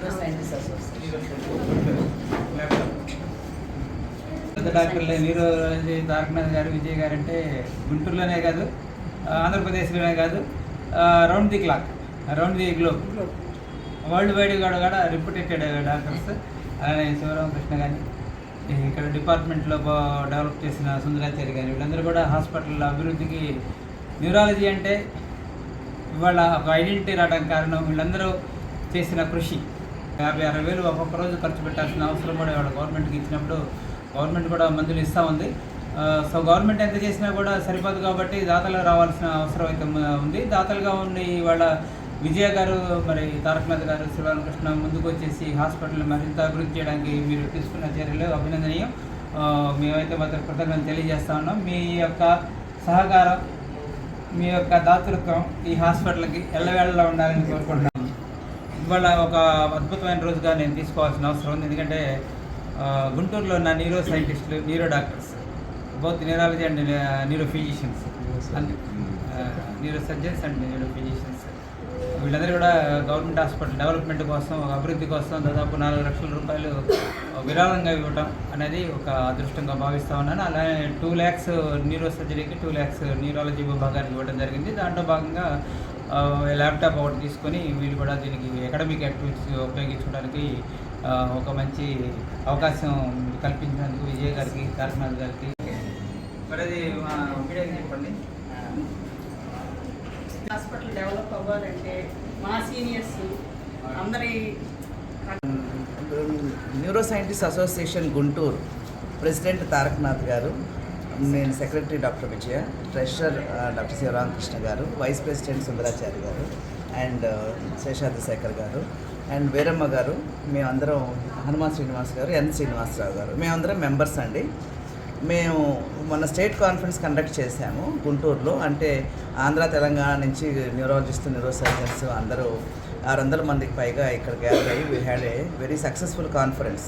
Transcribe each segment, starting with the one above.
Neuro scientist association పెద్ద డాక్టర్లు నీరోజీ తారకనాథ్ గారు విజయ్ గారు అంటే గుంటూరులోనే కాదు ఆంధ్రప్రదేశ్లోనే కాదు round the clock round the globe. World wide కూడా కూడా రిప్యూటెడ్ డాక్టర్స్ అలానే శివరామకృష్ణ కానీ ఇక్కడ డిపార్ట్మెంట్లో డెవలప్ చేసిన సుందరాచారి కానీ వీళ్ళందరూ కూడా హాస్పిటల్ అభివృద్ధికి న్యూరాలజీ అంటే ఇవాళ ఒక ఐడెంటిటీ రావడానికి కారణం వీళ్ళందరూ చేసిన కృషి. యాభై అరవై వేలు ఒక్కొక్క రోజు ఖర్చు పెట్టాల్సిన అవసరం కూడా ఇవాళ గవర్నమెంట్కి ఇచ్చినప్పుడు గవర్నమెంట్ కూడా మందులు ఇస్తూ ఉంది. సో గవర్నమెంట్ ఎంత చేసినా కూడా సరిపోదు కాబట్టి దాతలు రావాల్సిన అవసరం అయితే ఉంది. దాతలుగా ఉండి ఇవాళ విజయ గారు మరి తారకనాథ్ గారు శ్రీరామకృష్ణ ముందుకు వచ్చేసి హాస్పిటల్ మరింత అభివృద్ధి చేయడానికి మీరు తీసుకున్న చర్యలు అభినందనీయం. మేమైతే మాత్రం కృతజ్ఞతలు తెలియజేస్తా ఉన్నాం. మీ యొక్క సహకారం మీ యొక్క దాతృత్వం ఈ హాస్పిటల్కి ఎల్లవేళలా ఉండాలని కోరుకుంటున్నాను ఇవాళ ఒక అద్భుతమైన రోజుగా నేను తీసుకోవాల్సిన అవసరం ఉంది. ఎందుకంటే గుంటూరులో ఉన్న న్యూరో సైంటిస్టులు neuro doctors both neurology and neuro physicians and neuro surgeons and neuro physicians వీళ్ళందరూ కూడా గవర్నమెంట్ హాస్పిటల్ డెవలప్మెంట్ కోసం అభివృద్ధి కోసం దాదాపు నాలుగు లక్షల రూపాయలు విరాళంగా ఇవ్వటం అనేది ఒక అదృష్టంగా భావిస్తూ ఉన్నాను. అలానే టూ ల్యాక్స్ న్యూరో సర్జరీకి టూ ల్యాక్స్ న్యూరాలజీ విభాగానికి ఇవ్వడం జరిగింది. దాంట్లో భాగంగా ల్యాప్టాప్ ఒకటి తీసుకొని వీళ్ళు కూడా దీనికి అకాడమిక్ యాక్టివిటీస్ ఉపయోగించుకోవడానికి ఒక మంచి అవకాశం కల్పించినందుకు విజయ్ గారికి తారకనాథ్ గారికి. మరి అది మా మీడియాకి చెప్పండి. హాస్పిటల్ డెవలప్ అవ్వాలంటే మా సీనియర్స్ అందరి neuro scientist association Guntur president Tarakanath garu నేను secretary doctor Vijaya treasurer doctor Sivaramakrishna garu vice president Sundarachari గారు అండ్ శేషాద్రి శేఖర్ గారు అండ్ వీరమ్మ గారు మేమందరం హనుమాన్ శ్రీనివాస్ గారు ఎన్ శ్రీనివాసరావు గారు మేమందరం మెంబర్స్ అండి. మేము మొన్న స్టేట్ కాన్ఫరెన్స్ కండక్ట్ చేశాము గుంటూరులో. అంటే ఆంధ్ర తెలంగాణ నుంచి న్యూరాలజిస్ట్ న్యూరో సర్జన్స్ అందరూ ఆరు వందల మందికి పైగా ఇక్కడ గ్యాదర్ అయ్యి we had a very successful conference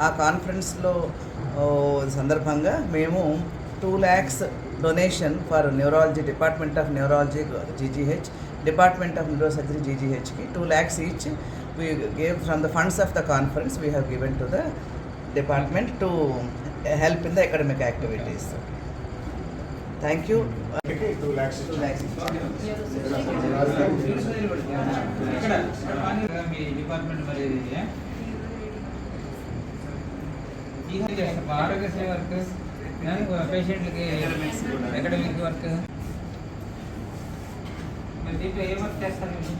ఆ కాన్ఫరెన్స్లో సందర్భంగా మేము two lakhs donation for neurology department of neurology GGH department of neuro surgery జీజీహెచ్కి two lakhs each we gave from the funds of the conference we have given to the department to help in the academic activities thank you two lakhs Two lakhs. ఇక్కడ మీ department మరి ఏ? ఈ ఆరోగ్యశ్రీ work పేషెంట్లకి academic work మరి దీంట్లో ఏ work చేస్తారు మీరు